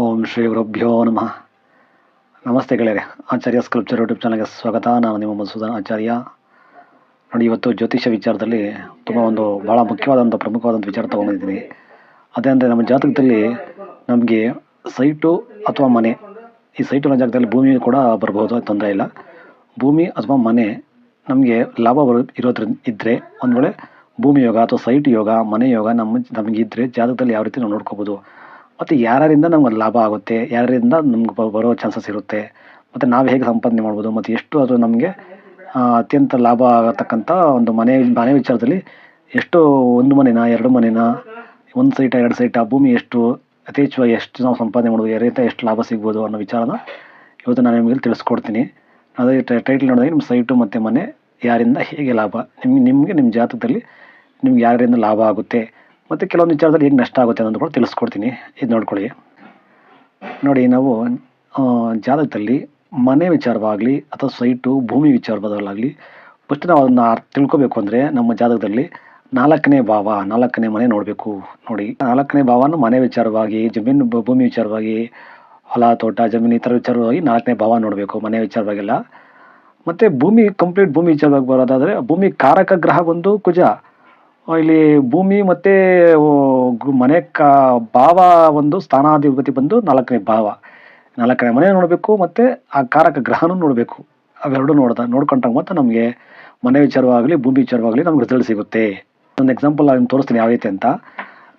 ಓಂ ಶ್ರೀ ಗುರುಭ್ಯೋ ನಮಃ. ನಮಸ್ತೆ ಗೆಳೆಯರೆ, ಆಚಾರ್ಯ ಸ್ಕಲ್ಪ್ಚರ್ ಯೂಟ್ಯೂಬ್ ಚಾನಲ್ಗೆ ಸ್ವಾಗತ. ನಾನು ನಿಮ್ಮ ಮಧುಸೂದನ್ ಆಚಾರ್ಯ. ನೋಡಿ, ಇವತ್ತು ಜ್ಯೋತಿಷ್ಯ ವಿಚಾರದಲ್ಲಿ ತುಂಬ ಒಂದು ಭಾಳ ಮುಖ್ಯವಾದಂಥ ಪ್ರಮುಖವಾದಂಥ ವಿಚಾರ ತೊಗೊಂಡಿದ್ದೀನಿ. ಅದೇ ಅಂದರೆ ನಮ್ಮ ಜಾತಕದಲ್ಲಿ ನಮಗೆ ಸೈಟು ಅಥವಾ ಮನೆ, ಈ ಸೈಟು ಅನ್ನೋ ಜಾಗದಲ್ಲಿ ಭೂಮಿ ಕೂಡ ಬರ್ಬೋದು ತೊಂದರೆ ಇಲ್ಲ. ಭೂಮಿ ಅಥವಾ ಮನೆ ನಮಗೆ ಲಾಭ ಬರೋ, ಇರೋದ್ರಿಂದ ಇದ್ದರೆ ಒಂದು ವೇಳೆ ಭೂಮಿ ಯೋಗ ಅಥವಾ ಸೈಟ್ ಯೋಗ, ಮನೆ ಯೋಗ ನಮ್ಮ, ನಮಗೆ ಇದ್ದರೆ ಜಾತಕದಲ್ಲಿ ಯಾವ ರೀತಿ ನಾವು ನೋಡ್ಕೋಬೋದು ಮತ್ತು ಯಾರ್ಯಾರಿಂದ ನಮ್ಗೆ ಲಾಭ ಆಗುತ್ತೆ ಯಾರ್ಯಾರಿಂದ ನಮ್ಗೆ ಬರೋ ಚಾನ್ಸಸ್ ಇರುತ್ತೆ, ಮತ್ತು ನಾವು ಹೇಗೆ ಸಂಪಾದನೆ ಮಾಡ್ಬೋದು, ಮತ್ತು ಎಷ್ಟು ಅದು ನಮಗೆ ಅತ್ಯಂತ ಲಾಭ ಆಗತಕ್ಕಂಥ ಒಂದು ಮನೆ ಮನೆ ವಿಚಾರದಲ್ಲಿ ಎಷ್ಟು ಒಂದು ಮನೆನಾ, ಎರಡು ಮನೆನಾ, ಒಂದು ಸೈಟ, ಎರಡು ಸೈಟ, ಭೂಮಿ ಎಷ್ಟು, ಯಥೇಚ್ಛವಾಗಿ ಎಷ್ಟು ನಾವು ಸಂಪಾದನೆ ಮಾಡ್ಬೋದು ಯಾರಿಂದ ಎಷ್ಟು ಲಾಭ ಸಿಗ್ಬೋದು ಅನ್ನೋ ವಿಚಾರನ ಇವತ್ತು ನಾನು ನಿಮಗೆ ತಿಳಿಸ್ಕೊಡ್ತೀನಿ. ಅದೇ ಟೈಟಲ್ ನೋಡಿದ್ರೆ ನಿಮ್ಮ ಸೈಟು ಮತ್ತು ಮನೆ ಯಾರಿಂದ ಹೇಗೆ ಲಾಭ, ನಿಮ್ಗೆ, ನಿಮಗೆ, ನಿಮ್ಮ ಜಾತಕದಲ್ಲಿ ನಿಮ್ಗೆ ಯಾರಿಂದ ಲಾಭ ಆಗುತ್ತೆ ಮತ್ತು ಕೆಲವೊಂದು ವಿಚಾರದಲ್ಲಿ ಹೇಗೆ ನಷ್ಟ ಆಗುತ್ತೆ ಅನ್ನೋದು ಕೂಡ ತಿಳಿಸ್ಕೊಡ್ತೀನಿ. ಇದು ನೋಡ್ಕೊಳ್ಳಿ. ನೋಡಿ, ನಾವು ಜಾತಕದಲ್ಲಿ ಮನೆ ವಿಚಾರವಾಗಲಿ ಅಥವಾ ಸೈಟು, ಭೂಮಿ ವಿಚಾರವಾಗಲಿ ಫಸ್ಟ್ ನಾವು ಅದನ್ನು ತಿಳ್ಕೊಬೇಕು ಅಂದರೆ ನಮ್ಮ ಜಾತಕದಲ್ಲಿ ನಾಲ್ಕನೇ ಭಾವ, ನಾಲ್ಕನೇ ಮನೆ ನೋಡಬೇಕು. ನೋಡಿ, ನಾಲ್ಕನೇ ಭಾವನ ಮನೆ ವಿಚಾರವಾಗಿ, ಜಮೀನು ಭೂಮಿ ವಿಚಾರವಾಗಿ, ಹೊಲ, ತೋಟ, ಜಮೀನು, ಈ ಥರ ವಿಚಾರವಾಗಿ ನಾಲ್ಕನೇ ಭಾವ ನೋಡಬೇಕು, ಮನೆ ವಿಚಾರವಾಗಿಲ್ಲ. ಮತ್ತು ಭೂಮಿ ಕಂಪ್ಲೀಟ್ ಭೂಮಿ ವಿಚಾರವಾಗಿ ಬರೋದಾದರೆ ಭೂಮಿ ಕಾರಕ ಗ್ರಹ ಬಂದು ಕುಜ. ಇಲ್ಲಿ ಭೂಮಿ ಮತ್ತು ಮನೆ ಕಾ, ಭಾವ ಒಂದು ಸ್ಥಾನಾಧಿಪತಿ ಬಂದು ನಾಲ್ಕನೇ ಭಾವ. ನಾಲ್ಕನೇ ಮನೆ ನೋಡಬೇಕು ಮತ್ತು ಆ ಕಾರಕ ಗ್ರಹನೂ ನೋಡಬೇಕು. ಅವೆರಡು ನೋಡ್ದ ನೋಡ್ಕೊಂಡಾಗ ಮಾತ್ರ ನಮಗೆ ಮನೆ ವಿಚಾರವಾಗಲಿ, ಭೂಮಿ ವಿಚಾರವಾಗಲಿ ನಮ್ಗೆ ರಿಸಲ್ಟ್ ಸಿಗುತ್ತೆ. ಒಂದು ಎಕ್ಸಾಂಪಲ್ ನಾನು ತೋರಿಸ್ತೀನಿ ಯಾವ ರೀತಿ ಅಂತ.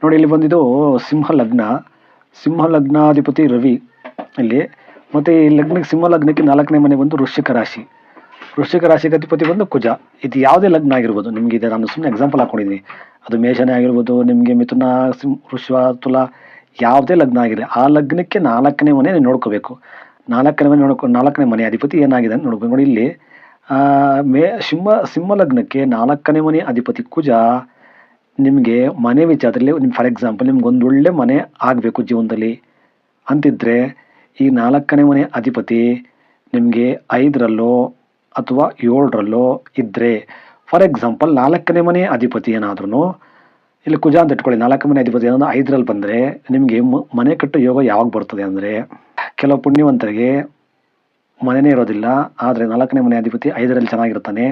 ನೋಡಿ, ಇಲ್ಲಿ ಬಂದಿದ್ದು ಸಿಂಹ ಲಗ್ನ. ಸಿಂಹ ಲಗ್ನಾಧಿಪತಿ ರವಿ. ಇಲ್ಲಿ ಮತ್ತು ಈ ಲಗ್ನಕ್ಕೆ, ಸಿಂಹ ಲಗ್ನಕ್ಕೆ ನಾಲ್ಕನೇ ಮನೆ ಬಂದು ವೃಶ್ಚಿಕ ರಾಶಿ. ವೃಶ್ಚಿಕ ರಾಶಿಗೆ ಅಧಿಪತಿ ಬಂದು ಕುಜ. ಇದು ಯಾವುದೇ ಲಗ್ನ ಆಗಿರ್ಬೋದು. ನಿಮಗೆ ಇದೆ, ನಾನು ಸುಮ್ಮನೆ ಎಕ್ಸಾಂಪಲ್ ಹಾಕೊಂಡಿದ್ದೀನಿ. ಅದು ಮೇಷನೇ ಆಗಿರ್ಬೋದು, ನಿಮಗೆ ಮಿಥುನ, ಸಿಂ ತುಲ, ಯಾವುದೇ ಲಗ್ನ ಆಗಿರಲಿ ಆ ಲಗ್ನಕ್ಕೆ ನಾಲ್ಕನೇ ಮನೆ ನೀವು ನೋಡ್ಕೋಬೇಕು. ನಾಲ್ಕನೇ ಮನೆ ನೋಡ್ಕೊ, ನಾಲ್ಕನೇ ಮನೆ ಅಧಿಪತಿ ಏನಾಗಿದೆ ಅಂತ ನೋಡ್ಬೇಕು ನೋಡಿ ಇಲ್ಲಿ. ಮೇ, ಸಿಂಹ ಸಿಂಹ ಲಗ್ನಕ್ಕೆ ನಾಲ್ಕನೇ ಮನೆ ಅಧಿಪತಿ ಕುಜ. ನಿಮಗೆ ಮನೆ ವಿಚಾರದಲ್ಲಿ ನಿಮ್ಮ ಫಾರ್ ಎಕ್ಸಾಂಪಲ್ ನಿಮ್ಗೆ ಒಂದು ಒಳ್ಳೆ ಮನೆ ಆಗಬೇಕು ಜೀವನದಲ್ಲಿ. ಅಂತಿದ್ರೆ, ಈ ನಾಲ್ಕನೇ ಮನೆ ಅಧಿಪತಿ ನಿಮಗೆ ಐದರಲ್ಲೋ ಅಥವಾ ಏಳರಲ್ಲೋ ಇದ್ದರೆ ಫಾರ್ ಎಕ್ಸಾಂಪಲ್ ನಾಲ್ಕನೇ ಮನೆ ಅಧಿಪತಿ ಏನಾದ್ರೂ ಇಲ್ಲಿ ಕುಜ ಅಂತ ಇಟ್ಕೊಳ್ಳಿ, ನಾಲ್ಕನೇ ಮನೆ ಅಧಿಪತಿ ಏನಾದ್ರು ಐದರಲ್ಲಿ ಬಂದರೆ, ನಿಮಗೆ ಮನೆ ಕಟ್ಟೋ ಯೋಗ ಯಾವಾಗ ಬರ್ತದೆ ಅಂದರೆ, ಕೆಲವು ಪುಣ್ಯವಂತರಿಗೆ ಮನೆನೇ ಇರೋದಿಲ್ಲ, ಆದರೆ ನಾಲ್ಕನೇ ಮನೆ ಅಧಿಪತಿ ಐದರಲ್ಲಿ ಚೆನ್ನಾಗಿರ್ತಾನೆ,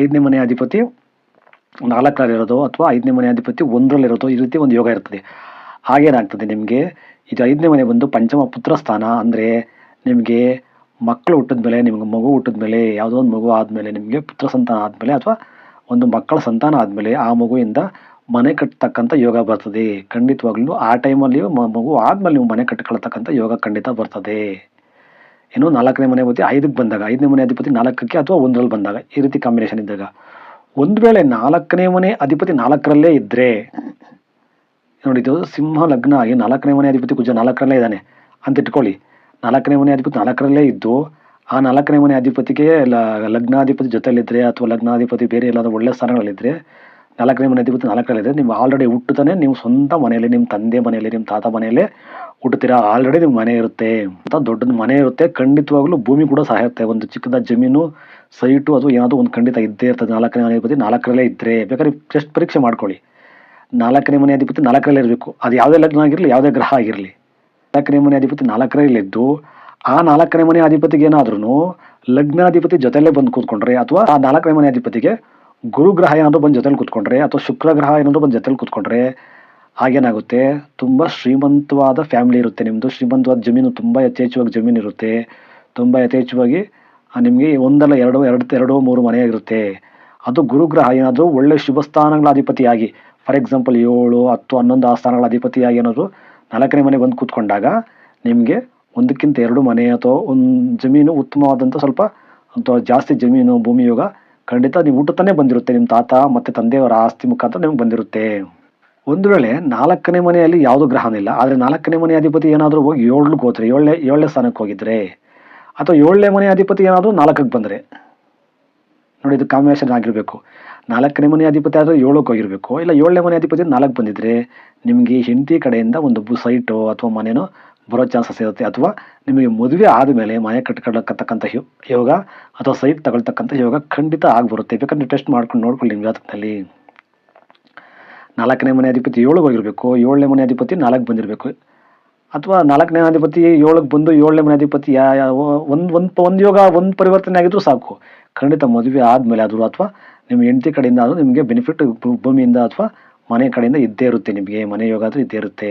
ಐದನೇ ಮನೆ ಅಧಿಪತಿ ನಾಲ್ಕರಲ್ಲಿರೋದು ಅಥವಾ ಐದನೇ ಮನೆ ಅಧಿಪತಿ ಒಂದರಲ್ಲಿರೋದು ಈ ರೀತಿ ಒಂದು ಯೋಗ ಇರ್ತದೆ. ಹಾಗೇನಾಗ್ತದೆ ನಿಮಗೆ, ಇದು ಐದನೇ ಮನೆ ಬಂದು ಪಂಚಮ ಪುತ್ರ ಸ್ಥಾನ ಅಂದರೆ ನಿಮಗೆ ಮಕ್ಕಳು ಹುಟ್ಟಿದ ಮೇಲೆ, ನಿಮ್ಗೆ ಮಗು ಹುಟ್ಟಿದ ಮೇಲೆ, ಯಾವುದೋ ಒಂದು ಮಗು ಆದಮೇಲೆ, ನಿಮಗೆ ಪುತ್ರ ಸಂತಾನ ಆದಮೇಲೆ ಅಥವಾ ಒಂದು ಮಕ್ಕಳ ಸಂತಾನ ಆದಮೇಲೆ ಆ ಮಗುವಿಂದ ಮನೆ ಕಟ್ಟತಕ್ಕಂಥ ಯೋಗ ಬರ್ತದೆ. ಖಂಡಿತವಾಗ್ಲೂ ಆ ಟೈಮಲ್ಲಿ ಮಗು ಆದಮೇಲೆ ನೀವು ಮನೆ ಕಟ್ಕೊಳ್ತಕ್ಕಂಥ ಯೋಗ ಖಂಡಿತ ಬರ್ತದೆ. ಇನ್ನು ನಾಲ್ಕನೇ ಮನೆ ಅಧಿಪತಿ ಐದಕ್ಕೆ ಬಂದಾಗ, ಐದನೇ ಮನೆ ಅಧಿಪತಿ ನಾಲ್ಕಕ್ಕೆ ಅಥವಾ ಒಂದರಲ್ಲಿ ಬಂದಾಗ, ಈ ರೀತಿ ಕಾಂಬಿನೇಷನ್ ಇದ್ದಾಗ, ಒಂದು ವೇಳೆ ನಾಲ್ಕನೇ ಮನೆ ಅಧಿಪತಿ ನಾಲ್ಕರಲ್ಲೇ ಇದ್ದರೆ ನೋಡಿ ಇದು ಸಿಂಹ ಲಗ್ನ ಆಗಿ ನಾಲ್ಕನೇ ಮನೆ ಅಧಿಪತಿ ಕುಜ ನಾಲ್ಕರಲ್ಲೇ ಇದ್ದಾನೆ. ಅಂತ ಇಟ್ಕೊಳ್ಳಿ ನಾಲ್ಕನೇ ಮನೆ ಅಧಿಪತಿ ನಾಲ್ಕರಲ್ಲೇ ಇದ್ದು, ಆ ನಾಲ್ಕನೇ ಮನೆ ಅಧಿಪತಿಗೆ ಲ- ಲಗ್ನಾಧಿಪತಿ ಜೊತೆಯಲ್ಲಿದ್ದರೆ ಅಥವಾ ಲಗ್ನಾಧಿಪತಿ ಬೇರೆ ಎಲ್ಲಾದ್ರೂ ಒಳ್ಳೆ ಸ್ಥಾನಗಳಲ್ಲಿದ್ದರೆ ನಾಲ್ಕನೇ ಮನೆ ಅಧಿಪತಿ ನಾಲ್ಕರಲ್ಲಿದ್ದರೆ ನೀವು ಆಲ್ರೆಡಿ ಹುಟ್ಟುತ್ತಾನೆ, ನೀವು ಸ್ವಂತ ಮನೆಯಲ್ಲಿ, ನಿಮ್ಮ ತಂದೆ ಮನೆಯಲ್ಲಿ, ನಿಮ್ಮ ತಾತ ಮನೆಯಲ್ಲೇ ಹುಟ್ಟುತ್ತೀರಾ? ಆಲ್ರೆಡಿ ನಿಮ್ಮ ಮನೆ ಇರುತ್ತೆ. ಅಂತ ದೊಡ್ಡದು ಮನೆ ಇರುತ್ತೆ. ಖಂಡಿತವಾಗ್ಲೂ ಭೂಮಿ ಕೂಡ ಸಹ ಇರುತ್ತೆ ಒಂದು ಚಿಕ್ಕದ ಜಮೀನು, ಸೈಟು ಅದು ಏನಾದರೂ ಒಂದು ಖಂಡಿತ ಇದ್ದೇ ಇರ್ತದೆ. ನಾಲ್ಕನೇ ಮನೆ ಅಧಿಪತಿ ನಾಲ್ಕರಲ್ಲೇ ಇದ್ದರೆ ಬೇಕಾದ್ರೆ ಟೆಸ್ಟ್ ಪರೀಕ್ಷೆ ಮಾಡ್ಕೊಳ್ಳಿ. ನಾಲ್ಕನೇ ಮನೆ ಅಧಿಪತಿ ನಾಲ್ಕರಲ್ಲೇ ಇರಬೇಕು. ಅದು ಯಾವುದೇ ಲಗ್ನ ಆಗಿರಲಿ, ಯಾವುದೇ ಗ್ರಹ ಆಗಿರಲಿ. ನಾಲ್ಕನೇ ಮನೆ ಅಧಿಪತಿ ನಾಲ್ಕರಲ್ಲಿದ್ದು ಆ ನಾಲ್ಕನೇ ಮನೆ ಅಧಿಪತಿಗೆ ಏನಾದ್ರೂ ಲಗ್ನಾಧಿಪತಿ ಜೊತೆಲೇ ಬಂದು ಕೂತ್ಕೊಂಡ್ರೆ ಅಥವಾ ಆ ನಾಲ್ಕನೇ ಮನೆ ಅಧಿಪತಿಗೆ ಗುರು ಗ್ರಹ ಏನಾದರೂ ಬಂದು ಜೊತೆಲಿ ಕೂತ್ಕೊಂಡ್ರೆ ಅಥವಾ ಶುಕ್ರ ಗ್ರಹ ಏನಾದರೂ ಬಂದು ಜೊತೆಲಿ ಕೂತ್ಕೊಂಡ್ರೆ ಹಾಗೇನಾಗುತ್ತೆ? ತುಂಬ ಶ್ರೀಮಂತವಾದ ಫ್ಯಾಮಿಲಿ ಇರುತ್ತೆ ನಿಮ್ಮದು ಶ್ರೀಮಂತವಾದ ಜಮೀನು ತುಂಬ ಯಥೇಚ್ಛವಾಗಿ ಜಮೀನು ಇರುತ್ತೆ. ತುಂಬ ಯಥೇಚ್ಛವಾಗಿ ನಿಮಗೆ ಒಂದಲ್ಲ ಎರಡು ಎರಡು ಎರಡು, ಮೂರು ಮನೆ ಇರುತ್ತೆ. ಅದು ಗುರುಗ್ರಹ ಏನಾದರೂ ಒಳ್ಳೆ ಶುಭ ಸ್ಥಾನಗಳ ಅಧಿಪತಿಯಾಗಿ, ಫಾರ್ ಎಕ್ಸಾಂಪಲ್ ಏಳು, ಹತ್ತು, ಹನ್ನೊಂದು ಆ ಸ್ಥಾನಗಳ ಅಧಿಪತಿಯಾಗಿ ಏನಾದರೂ ನಾಲ್ಕನೇ ಮನೆ ಬಂದು ಕೂತ್ಕೊಂಡಾಗ ನಿಮಗೆ ಒಂದಕ್ಕಿಂತ ಎರಡು ಮನೆ ಅಥವಾ ಒಂದು ಜಮೀನು ಉತ್ತಮವಾದಂಥ ಸ್ವಲ್ಪ ಅಥವಾ ಜಾಸ್ತಿ ಜಮೀನು, ಭೂಮಿಯೋಗ ಖಂಡಿತ ನೀವು ಹುಟ್ಟುತ್ತಾನೇ ಬಂದಿರುತ್ತೆ. ನಿಮ್ಮ ತಾತ ಮತ್ತು ತಂದೆಯವರ ಆಸ್ತಿ ಮುಖಾಂತರ ನಿಮ್ಗೆ ಬಂದಿರುತ್ತೆ. ಒಂದು ವೇಳೆ ನಾಲ್ಕನೇ ಮನೆಯಲ್ಲಿ ಯಾವುದೂ ಗ್ರಹನಿಲ್ಲ ಆದರೆ ನಾಲ್ಕನೇ ಮನೆ ಅಧಿಪತಿ ಏನಾದರೂ ಹೋಗಿ ಏಳ್ಗೆ ಹೋದ್ರೆ, ಏಳನೇ ಏಳನೇ ಸ್ಥಾನಕ್ಕೆ ಹೋಗಿದ್ರೆ, ಅಥವಾ ಏಳನೇ ಮನೆ ಅಧಿಪತಿ ಏನಾದರೂ ನಾಲ್ಕಕ್ಕೆ ಬಂದರೆ, ನೋಡಿ ಇದು ಕಾಂಬಿನೇಷನ್ ಆಗಿರಬೇಕು. ನಾಲ್ಕನೇ ಮನೆ ಅಧಿಪತಿ ಆದರೆ ಏಳಕ್ಕೆ ಹೋಗಿರಬೇಕು. ಇಲ್ಲ, ಏಳನೇ ಮನೆ ಅಧಿಪತಿ ನಾಲ್ಕು ಬಂದಿದ್ರೆ ನಿಮಗೆ ಹೆಂಡತಿ ಕಡೆಯಿಂದ ಒಂದು ಬು ಸೈಟು ಅಥವಾ ಮನೆನೋ ಬರೋ ಚಾನ್ಸಸ್ ಇರುತ್ತೆ ಅಥವಾ ನಿಮಗೆ ಮದುವೆ ಆದಮೇಲೆ ಮನೆ ಕಟ್ಕೊಳಕತ್ತಕ್ಕಂಥ ಯೋಗ ಅಥವಾ ಸೈಟ್ ತಗೊಳ್ತಕ್ಕಂಥ ಯೋಗ ಖಂಡಿತ ಆಗಿಬರುತ್ತೆ. ಯಾಕಂದರೆ ಟೆಸ್ಟ್ ಮಾಡ್ಕೊಂಡು ನೋಡ್ಕೊಳ್ಳಿ ನಿಮ್ಮ ಜಾತಕದಲ್ಲಿ ನಾಲ್ಕನೇ ಮನೆ ಅಧಿಪತಿ ಏಳಿಗೆ ಹೋಗಿರಬೇಕು. ಏಳನೇ ಮನೆ ಅಧಿಪತಿ ನಾಲ್ಕು ಬಂದಿರಬೇಕು. ಅಥವಾ ನಾಲ್ಕನೇ ಅಧಿಪತಿ ಏಳಕ್ಕೆ ಬಂದು ಏಳನೇ ಮನೆ ಅಧಿಪತಿ ಯಾ, ಒಂದು ಒಂದು ಒಂದು ಯೋಗ, ಒಂದು ಪರಿವರ್ತನೆ ಆಗಿದ್ರೂ ಸಾಕು. ಖಂಡಿತ ಮದುವೆ ಆದಮೇಲೆ ಆದರೂ ಅಥವಾ ನಿಮ್ಮ ಹೆಂಡತಿ ಕಡೆಯಿಂದ ಆದರೂ ನಿಮಗೆ ಬೆನಿಫಿಟ್ ಭೂಮಿಯಿಂದ ಅಥವಾ ಮನೆ ಕಡೆಯಿಂದ ಇದ್ದೇ ಇರುತ್ತೆ, ನಿಮಗೆ ಮನೆ ಯೋಗ ಆದರೂ ಇದ್ದೇ ಇರುತ್ತೆ.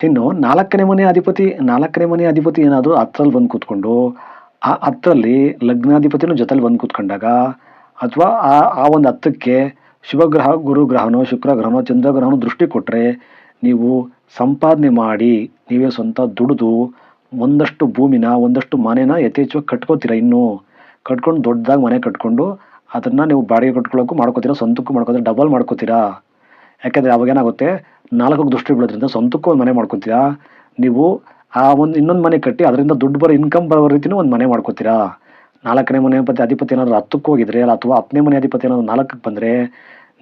ಇನ್ನು ನಾಲ್ಕನೇ ಮನೆ ಅಧಿಪತಿ, ನಾಲ್ಕನೇ ಮನೆ ಅಧಿಪತಿ ಏನಾದರೂ ಹತ್ರಲ್ಲಿ ಬಂದು ಕೂತ್ಕೊಂಡು, ಆ ಹತ್ತರಲ್ಲಿ ಲಗ್ನಾಧಿಪತಿನೂ ಜೊತೆಲಿ ಬಂದು ಕೂತ್ಕೊಂಡಾಗ ಅಥವಾ ಆ ಆ ಒಂದು ಹತ್ತಕ್ಕೆ ಶುಭಗ್ರಹ ಗುರುಗ್ರಹನೋ ಶುಕ್ರಗ್ರಹನೋ ಚಂದ್ರಗ್ರಹನೋ ದೃಷ್ಟಿ ಕೊಟ್ಟರೆ ನೀವು ಸಂಪಾದನೆ ಮಾಡಿ, ನೀವೇ ಸ್ವಂತ ದುಡಿದು ಒಂದಷ್ಟು ಭೂಮಿನ, ಒಂದಷ್ಟು ಮನೆನ ಯಥೇಚ್ಛವಾಗಿ ಕಟ್ಕೋತೀರ ಇನ್ನೂ. ಕಟ್ಕೊಂಡು ದೊಡ್ಡದಾಗಿ ಮನೆ ಕಟ್ಕೊಂಡು ಅದನ್ನು ನೀವು ಬಾಡಿಗೆ ಕಟ್ಕೊಳ್ಳೋಕ್ಕೂ ಮಾಡ್ಕೋತೀರಾ, ಸ್ವಂತಕ್ಕೂ ಮಾಡ್ಕೋತೀರಾ ಡಬಲ್ ಮಾಡ್ಕೋತೀರಾ? ಯಾಕೆಂದರೆ ಅವಾಗ ಏನಾಗುತ್ತೆ? ನಾಲ್ಕು ದೃಷ್ಟಿ ಬೀಳೋದ್ರಿಂದ ಸ್ವಂತಕ್ಕೂ ಒಂದು ಮನೆ ಮಾಡ್ಕೊತೀರಾ? ನೀವು ಆ ಒಂದು ಇನ್ನೊಂದು ಮನೆ ಕಟ್ಟಿ ಅದರಿಂದ ದುಡ್ಡು ಬರೋ ಇನ್ಕಮ್ ಬರೋ ರೀತಿಯೂ ಒಂದು ಮನೆ ಮಾಡ್ಕೋತೀರಾ? ನಾಲ್ಕನೇ ಮನೆ ಪತಿ ಅಧಿಪತಿ ಏನಾದರೂ ಹತ್ತಕ್ಕೆ ಹೋಗಿದ್ರೆ ಅಲ್ಲ, ಅಥವಾ ಹತ್ತನೇ ಮನೆ ಅಧಿಪತಿ ಏನಾದರೂ ನಾಲ್ಕಕ್ಕೆ ಬಂದರೆ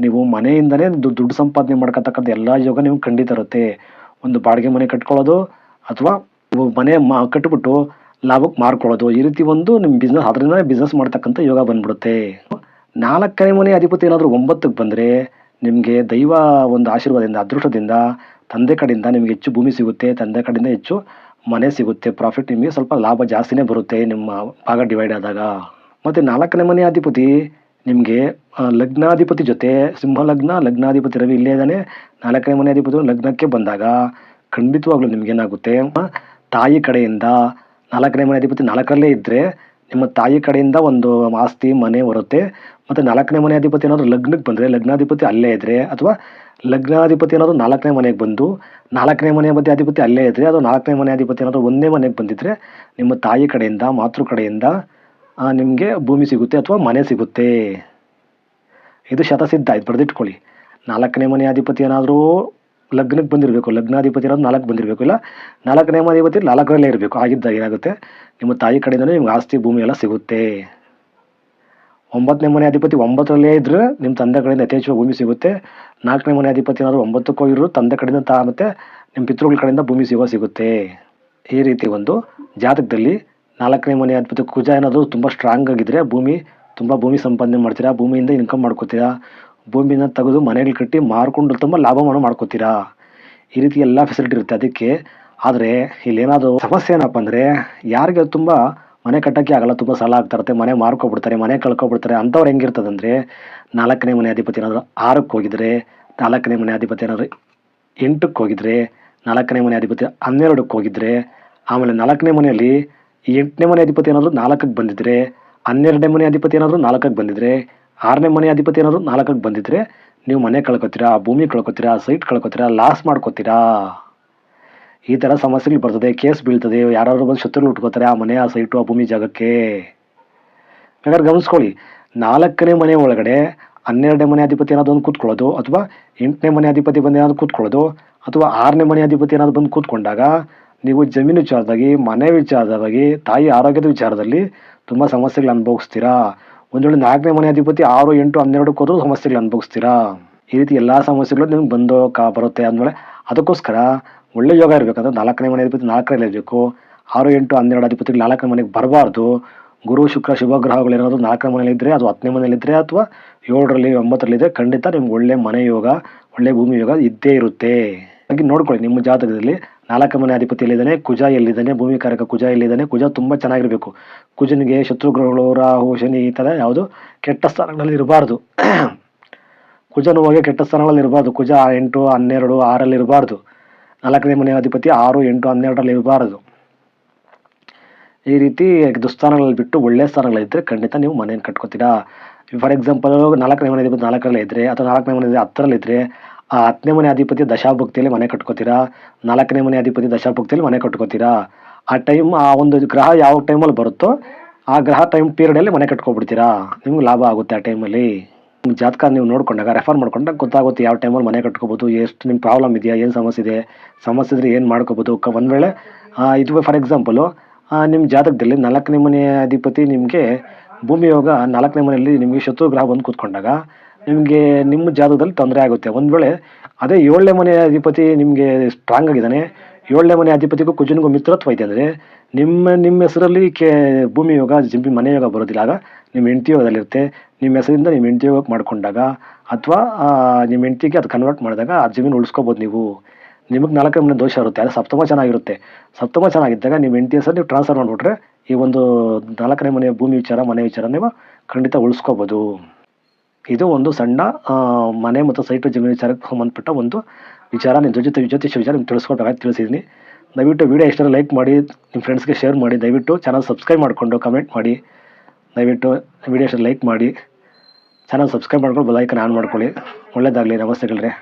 ನೀವು ಮನೆಯಿಂದಲೇ ದುಡ್ಡು ಸಂಪಾದನೆ ಮಾಡ್ಕೊತಕ್ಕಂಥ ಎಲ್ಲ ಯೋಗ ನಿಮ್ಗೆ ಖಂಡಿತ ಇರುತ್ತೆ. ಒಂದು ಬಾಡಿಗೆ ಮನೆ ಕಟ್ಕೊಳ್ಳೋದು ಅಥವಾ ಮನೆ ಮಾ ಕಟ್ಬಿಟ್ಟು ಲಾಭಕ್ಕೆ ಮಾರ್ಕೊಳ್ಳೋದು. ಈ ರೀತಿ ಒಂದು ನಿಮ್ಮ ಬಿಸ್ನೆಸ್ ಅದರಿಂದ ಬಿಸ್ನೆಸ್ ಮಾಡ್ತಕ್ಕಂಥ ಯೋಗ ಬಂದ್ಬಿಡುತ್ತೆ. ನಾಲ್ಕನೇ ಮನೆ ಅಧಿಪತಿ ಏನಾದರೂ ಒಂಬತ್ತಕ್ಕೆ ಬಂದರೆ ನಿಮಗೆ ದೈವ ಒಂದು ಆಶೀರ್ವಾದದಿಂದ, ಅದೃಷ್ಟದಿಂದ ತಂದೆ ಕಡೆಯಿಂದ ನಿಮಗೆ ಹೆಚ್ಚು ಭೂಮಿ ಸಿಗುತ್ತೆ. ತಂದೆ ಕಡೆಯಿಂದ ಹೆಚ್ಚು ಮನೆ ಸಿಗುತ್ತೆ. ಪ್ರಾಫಿಟ್ ನಿಮಗೆ ಸ್ವಲ್ಪ ಲಾಭ ಜಾಸ್ತಿನೇ ಬರುತ್ತೆ ನಿಮ್ಮ ಭಾಗ ಡಿವೈಡ್ ಆದಾಗ. ಮತ್ತು ನಾಲ್ಕನೇ ಮನೆ ಅಧಿಪತಿ ನಿಮಗೆ ಲಗ್ನಾಧಿಪತಿ ಜೊತೆ ಸಿಂಹ ಲಗ್ನ ಲಗ್ನಾಧಿಪತಿ ರವಿ ಇಲ್ಲೇ ಇದ್ದಾನೆ. ನಾಲ್ಕನೇ ಮನೆ ಅಧಿಪತಿ ಲಗ್ನಕ್ಕೆ ಬಂದಾಗ ಖಂಡಿತವಾಗ್ಲೂ ನಿಮಗೇನಾಗುತ್ತೆ ತಾಯಿ ಕಡೆಯಿಂದ ನಾಲ್ಕನೇ ಮನೆ ಅಧಿಪತಿ ನಾಲ್ಕರಲ್ಲೇ ಇದ್ದರೆ ನಿಮ್ಮ ತಾಯಿ ಕಡೆಯಿಂದ ಒಂದು ಆಸ್ತಿ, ಮನೆ ಬರುತ್ತೆ. ಮತ್ತು ನಾಲ್ಕನೇ ಮನೆ ಅಧಿಪತಿ ಏನಾದರೂ ಲಗ್ನಕ್ಕೆ ಬಂದರೆ ಲಗ್ನಾಧಿಪತಿ ಅಲ್ಲೇ ಇದ್ದರೆ ಅಥವಾ ಲಗ್ನಾಧಿಪತಿ ಏನಾದರೂ ನಾಲ್ಕನೇ ಮನೆಗೆ ಬಂದು ನಾಲ್ಕನೇ ಮನೆ ಮಧ್ಯೆ ಅಧಿಪತಿ ಅಲ್ಲೇ ಇದ್ದರೆ ಅದು ನಾಲ್ಕನೇ ಮನೆ ಅಧಿಪತಿ ಏನಾದರೂ ಒಂದೇ ಮನೆಗೆ ಬಂದಿದ್ದರೆ ನಿಮ್ಮ ತಾಯಿ ಕಡೆಯಿಂದ, ಮಾತೃ ಕಡೆಯಿಂದ ನಿಮಗೆ ಭೂಮಿ ಸಿಗುತ್ತೆ ಅಥವಾ ಮನೆ ಸಿಗುತ್ತೆ. ಇದು ಶತಸಿದ್ಧ, ಇದು ಬರೆದಿಟ್ಕೊಳ್ಳಿ. ನಾಲ್ಕನೇ ಮನೆ ಅಧಿಪತಿ ಏನಾದರೂ ಲಗ್ನಕ್ಕೆ ಬಂದಿರಬೇಕು, ಲಗ್ನಾಧಿಪತಿ ಅನ್ನೋದು ನಾಲ್ಕು ಬಂದಿರಬೇಕು, ಇಲ್ಲ? ನಾಲ್ಕು ನೇಮಾಧಿಪತಿ ನಾಲ್ಕರಲ್ಲೇ ಇರಬೇಕು. ಆಗಿದ್ದಾಗ ಏನಾಗುತ್ತೆ? ನಿಮ್ಮ ತಾಯಿ ಕಡೆಯಿಂದಲೇ ನಿಮ್ಗೆ ಆಸ್ತಿ ಭೂಮಿ ಎಲ್ಲ ಸಿಗುತ್ತೆ. ಒಂಬತ್ತನೇ ಮನೆ ಅಧಿಪತಿ ಒಂಬತ್ತರಲ್ಲೇ ಇದ್ದರೆ ನಿಮ್ಮ ತಂದೆ ಕಡೆಯಿಂದ ಯಥೇಚ್ಛವಾಗಿ ಭೂಮಿ ಸಿಗುತ್ತೆ. ನಾಲ್ಕನೇ ಮನೆ ಅಧಿಪತಿ ಏನಾದರೂ ಒಂಬತ್ತಕ್ಕೆ ಹೋಗಿರೋ ತಂದೆ ಕಡೆಯಿಂದ ತಾ ಮತ್ತು ನಿಮ್ಮ ಪಿತೃಗಳ ಕಡೆಯಿಂದ ಭೂಮಿ ಸಿಗೋ ಸಿಗುತ್ತೆ. ಈ ರೀತಿ ಒಂದು ಜಾತಕದಲ್ಲಿ ನಾಲ್ಕನೇ ಮನೆ ಅಧಿಪತಿ ಕುಜ ಏನಾದರೂ ತುಂಬ ಸ್ಟ್ರಾಂಗ್ ಆಗಿದ್ದರೆ ಭೂಮಿ, ತುಂಬ ಭೂಮಿ ಸಂಪಾದನೆ ಮಾಡ್ತೀರಾ, ಭೂಮಿಯಿಂದ ಇನ್ಕಮ್ ಮಾಡ್ಕೋತೀರಾ ಭೂಮಿನ ತೆಗೆದು ಮನೆಗಳು ಕಟ್ಟಿ ಮಾರ್ಕೊಂಡು ತುಂಬ ಲಾಭವನ್ನು ಮಾಡೋ ಮಾಡ್ಕೋತೀರಾ? ಈ ರೀತಿ ಎಲ್ಲ ಫೆಸಿಲಿಟಿ ಇರುತ್ತೆ ಅದಕ್ಕೆ. ಆದರೆ ಇಲ್ಲೇನಾದರೂ ಸಮಸ್ಯೆ ಏನಪ್ಪ ಅಂದರೆ ಯಾರಿಗೆ ತುಂಬ ಮನೆ ಕಟ್ಟೋಕ್ಕೆ ಆಗಲ್ಲ, ತುಂಬ ಸಾಲ ಆಗ್ತಾ ಇರುತ್ತೆ ಮನೆ ಮಾರ್ಕೊಬಿಡ್ತಾರೆ, ಮನೆ ಕಳ್ಕೊಬಿಡ್ತಾರೆ, ಅಂಥವ್ರು ಹೆಂಗಿರ್ತದಂದರೆ ನಾಲ್ಕನೇ ಮನೆ ಅಧಿಪತಿ ಏನಾದರೂ ಆರಕ್ಕೆ ಹೋಗಿದರೆ, ನಾಲ್ಕನೇ ಮನೆ ಅಧಿಪತಿ ಏನಾದರೂ ಎಂಟಕ್ಕೆ ಹೋಗಿದ್ರೆ, ನಾಲ್ಕನೇ ಮನೆ ಅಧಿಪತಿ ಹನ್ನೆರಡಕ್ಕೆ ಹೋಗಿದ್ರೆ, ಆಮೇಲೆ ನಾಲ್ಕನೇ ಮನೆಯಲ್ಲಿ ಎಂಟನೇ ಮನೆ ಅಧಿಪತಿ ಏನಾದರೂ ನಾಲ್ಕಕ್ಕೆ ಬಂದಿದ್ರೆ, ಹನ್ನೆರಡನೇ ಮನೆ ಅಧಿಪತಿ ಏನಾದರೂ ನಾಲ್ಕಕ್ಕೆ ಬಂದಿದ್ರೆ ಆರನೇ ಮನೆ ಅಧಿಪತಿ ಏನಾದರೂ ನಾಲ್ಕಕ್ಕೆ ಬಂದಿದ್ರೆ ನೀವು ಮನೆ ಕಳ್ಕೊತೀರಾ, ಭೂಮಿ ಕಳ್ಕೊತೀರಾ ಸೈಟ್ ಕಳ್ಕೊತೀರಾ ಲಾಸ್ ಮಾಡ್ಕೋತೀರಾ? ಈ ಥರ ಸಮಸ್ಯೆಗಳು ಬರ್ತದೆ ಕೇಸ್ ಬೀಳ್ತದೆ, ಯಾರಾದ್ರು ಬಂದು ಶತ್ರುಗಳು ಉಟ್ಕೋತಾರೆ, ಆ ಮನೆ, ಆ ಸೈಟು ಆ ಭೂಮಿ ಜಾಗಕ್ಕೆ. ಹಾಗಾದ್ರೆ ಗಮನಿಸ್ಕೊಳ್ಳಿ, ನಾಲ್ಕನೇ ಮನೆ ಒಳಗಡೆ ಹನ್ನೆರಡನೇ ಮನೆ ಅಧಿಪತಿ ಏನಾದ್ರು ಒಂದು ಕೂತ್ಕೊಳ್ಳೋದು, ಅಥವಾ ಎಂಟನೇ ಮನೆ ಅಧಿಪತಿ ಬಂದು ಏನಾದ್ರು ಕೂತ್ಕೊಳ್ಳೋದು, ಅಥವಾ ಆರನೇ ಮನೆ ಅಧಿಪತಿ ಏನಾದ್ರು ಬಂದು ಕೂತ್ಕೊಂಡಾಗ ನೀವು ಜಮೀನು ವಿಚಾರದಾಗಿ, ಮನೆ ವಿಚಾರದಾಗಿ, ತಾಯಿ ಆರೋಗ್ಯದ ವಿಚಾರದಲ್ಲಿ ತುಂಬ ಸಮಸ್ಯೆಗಳು ಅನುಭವಿಸ್ತೀರಾ? ಒಂದು ವೇಳೆ ನಾಲ್ಕನೇ ಮನೆ ಅಧಿಪತಿ ಆರು, ಎಂಟು ಹನ್ನೆರಡು ಕೋದ್ರೂ ಸಮಸ್ಯೆಗಳು ಅನುಭವಿಸ್ತೀರಾ? ಈ ರೀತಿ ಎಲ್ಲ ಸಮಸ್ಯೆಗಳು ನಿಮ್ಗೆ ಬಂದು ಕಾ ಬರುತ್ತೆ ಅಂದಮೇಲೆ ಅದಕ್ಕೋಸ್ಕರ ಒಳ್ಳೆ ಯೋಗ ಇರಬೇಕಂದ್ರೆ ನಾಲ್ಕನೇ ಮನೆ ಅಧಿಪತಿ ನಾಲ್ಕರಲ್ಲಿ ಇರಬೇಕು. ಆರು, ಎಂಟು, ಹನ್ನೆರಡು ಅಧಿಪತಿಗಳು ನಾಲ್ಕನೇ ಮನೆಗೆ ಬರಬಾರ್ದು. ಗುರು, ಶುಕ್ರ, ಶುಭ ಗ್ರಹಗಳು ಏನಾದರೂ ನಾಲ್ಕನೇ ಮನೆಯಲ್ಲಿದ್ದರೆ ಅದು ಹತ್ತನೇ ಮನೆಯಲ್ಲಿದ್ದರೆ ಅಥವಾ ಏಳರಲ್ಲಿ ಒಂಬತ್ತರಲ್ಲಿದ್ದರೆ ಖಂಡಿತ ನಿಮ್ಗೆ ಒಳ್ಳೆ ಮನೆ ಯೋಗ, ಒಳ್ಳೆ ಭೂಮಿ ಯೋಗ ಇದ್ದೇ ಇರುತ್ತೆ. ಹಾಗೆ ನೋಡ್ಕೊಳ್ಳಿ, ನಿಮ್ಮ ಜಾತಕದಲ್ಲಿ ನಾಲ್ಕು ಮನೆ ಅಧಿಪತಿ ಎಲ್ಲಿದ್ದಾನೆ? ಕುಜ ಎಲ್ಲಿದ್ದಾನೆ? ಭೂಮಿ ಕಾರಕ ಕುಜ ಎಲ್ಲಿದ್ದಾನೆ? ಕುಜ ತುಂಬ ಚೆನ್ನಾಗಿರಬೇಕು. ಕುಜನಿಗೆ ಶತ್ರುಗ್ರಹಗಳು, ರಾಹು, ಶನಿ ಈ ಥರ ಯಾವುದು ಕೆಟ್ಟ ಸ್ಥಾನಗಳಲ್ಲಿ ಇರಬಾರ್ದು. ಕುಜನು ಹೋಗಿ ಕೆಟ್ಟ ಸ್ಥಾನಗಳಲ್ಲಿ ಇರಬಾರ್ದು. ಕುಜ ಎಂಟು, ಹನ್ನೆರಡು ಆರಲ್ಲಿ ಇರಬಾರ್ದು. ನಾಲ್ಕನೇ ಮನೆ ಅಧಿಪತಿ ಆರು, ಎಂಟು, ಹನ್ನೆರಡರಲ್ಲಿ ಇರಬಾರ್ದು. ಈ ರೀತಿ ದುಸ್ಥಾನಗಳಲ್ಲಿ ಬಿಟ್ಟು ಒಳ್ಳೆ ಸ್ಥಾನಗಳಿದ್ದರೆ ಖಂಡಿತ ನೀವು ಮನೆಯನ್ನು ಕಟ್ಕೋತೀರಾ. ಫಾರ್ ಎಕ್ಸಾಂಪಲ್ ನಾಲ್ಕನೇ ಮನೆ ಅಧಿಪತಿ ನಾಲ್ಕರಲ್ಲಿ ಇದ್ದರೆ ಅಥವಾ ನಾಲ್ಕನೇ ಮನೆ ಹತ್ತರಲ್ಲಿ ಇದ್ದರೆ ಆ ಹತ್ತನೇ ಮನೆ ಅಧಿಪತಿ ದಶಾಭಕ್ತಿಯಲ್ಲಿ ಮನೆ ಕಟ್ಕೋತೀರಾ? ನಾಲ್ಕನೇ ಮನೆ ಅಧಿಪತಿ ದಶಾಭಕ್ತಿಯಲ್ಲಿ ಮನೆ ಕಟ್ಕೋತೀರಾ? ಆ ಟೈಮ್ ಆ ಒಂದು ಗ್ರಹ ಯಾವ ಟೈಮಲ್ಲಿ ಬರುತ್ತೋ ಆ ಗ್ರಹ ಟೈಮ್ ಪೀರಿಯಡಲ್ಲಿ ಮನೆ ಕಟ್ಕೊಬಿಡ್ತೀರಾ? ನಿಮ್ಗೆ ಲಾಭ ಆಗುತ್ತೆ ಆ ಟೈಮಲ್ಲಿ ನಿಮ್ಮ ಜಾತಕ ನೀವು ನೋಡ್ಕೊಂಡಾಗ ರೆಫರ್ ಮಾಡ್ಕೊಂಡಾಗ ಗೊತ್ತಾಗುತ್ತೆ ಯಾವ ಟೈಮಲ್ಲಿ ಮನೆ ಕಟ್ಕೋಬೋದು, ಎಷ್ಟು ನಿಮ್ಮ ಪ್ರಾಬ್ಲಮ್ ಇದೆಯಾ, ಏನು ಸಮಸ್ಯೆ ಇದೆ? ಸಮಸ್ಯೆ ಇದ್ರೆ ಏನು ಮಾಡ್ಕೋಬೋದು? ಕ, ಒಂದು ವೇಳೆ ಇದು ಫಾರ್ ಎಕ್ಸಾಂಪಲು ನಿಮ್ಮ ಜಾತಕದಲ್ಲಿ ನಾಲ್ಕನೇ ಮನೆ ಅಧಿಪತಿ ನಿಮಗೆ ಭೂಮಿ ಯೋಗ ನಾಲ್ಕನೇ ಮನೆಯಲ್ಲಿ ನಿಮಗೆ ಶತ್ರು ಗ್ರಹ ಬಂದು ಕೂತ್ಕೊಂಡಾಗ ನಿಮಗೆ ನಿಮ್ಮ ಜಾತಕದಲ್ಲಿ ತೊಂದರೆ ಆಗುತ್ತೆ. ಒಂದು ವೇಳೆ ಅದೇ ಏಳನೇ ಮನೆ ಅಧಿಪತಿ ನಿಮಗೆ ಸ್ಟ್ರಾಂಗ್ ಆಗಿದ್ದಾನೆ, ಏಳನೇ ಮನೆ ಅಧಿಪತಿಗೂ ಕುಜನಿಗೂ ಮಿತ್ರತ್ವ ಇದೆ ಅಂದರೆ ನಿಮ್ಮ ನಿಮ್ಮ ಹೆಸರಲ್ಲಿ ಕೆ, ಭೂಮಿ ಯೋಗ ಜಿಂಪಿ ಮನೆ ಯೋಗ ಬರೋದಿಲ್ಲ. ಆಗ ನಿಮ್ಮ ಹೆಂಡತಿ ಯೋಗದಲ್ಲಿರುತ್ತೆ. ನಿಮ್ಮ ಹೆಸರಿಂದ ನಿಮ್ಮ ಹೆಂಡತಿ ಯೋಗ ಮಾಡ್ಕೊಂಡಾಗ ಅಥವಾ ನಿಮ್ಮ ಹೆಂಡತಿಗೆ ಅದು ಕನ್ವರ್ಟ್ ಮಾಡಿದಾಗ ಆ ಜಮೀನು ಉಳಿಸ್ಕೋಬೋದು ನೀವು. ನಿಮಗೆ ನಾಲ್ಕು ಮನೆ ದೋಷ ಇರುತ್ತೆ. ಅದು ಸಪ್ತಮ ಚೆನ್ನಾಗಿರುತ್ತೆ. ಸಪ್ತಮ ಚೆನ್ನಾಗಿದ್ದಾಗ ನಿಮ್ಮ ಹೆಂಡತಿ ಹೆಸರು ನೀವು ಟ್ರಾನ್ಸ್ಫರ್ ಮಾಡಿಬಿಟ್ರೆ ಈ ಒಂದು ನಾಲ್ಕನೇ ಮನೆ ಭೂಮಿ ವಿಚಾರ, ಮನೆ ವಿಚಾರ ನೀವು ಖಂಡಿತ ಉಳಿಸ್ಕೋಬೋದು. ಇದು ಒಂದು ಸಣ್ಣ ಮನೆ ಮತ್ತು ಸೈಟು ಜಮೀನು ವಿಚಾರಕ್ಕೆ ಸಂಬಂಧಪಟ್ಟ ಒಂದು ವಿಚಾರ. ನಿಮ್ಮ ಜೊತೆ ಜ್ಯೋತಿಷ್ಯ ವಿಚಾರ ನಿಮ್ಗೆ ತಿಳಿಸ್ಕೊಡ್ಬೇಕಾಗಿ ತಿಳಿಸಿದ್ದೀನಿ ದಯವಿಟ್ಟು ವಿಡಿಯೋ ಇಷ್ಟ ಲೈಕ್ ಮಾಡಿ ನಿಮ್ಮ ಫ್ರೆಂಡ್ಸ್ಗೆ ಶೇರ್ ಮಾಡಿ. ದಯವಿಟ್ಟು ಚಾನಲ್ ಸಬ್ಸ್ಕ್ರೈಬ್ ಮಾಡಿಕೊಂಡು ಕಮೆಂಟ್ ಮಾಡಿ. ದಯವಿಟ್ಟು ವಿಡಿಯೋ ಇಷ್ಟ ಲೈಕ್ ಮಾಡಿ. ಚಾನಲ್ ಸಬ್ಸ್ಕ್ರೈಬ್ ಮಾಡ್ಕೊಂಡು ಬೆಲ್ ಐಕನ್ ಆನ್ ಮಾಡ್ಕೊಳ್ಳಿ. ಒಳ್ಳೆಯದಾಗಲಿ ನಮಸ್ತೆಗಳೇ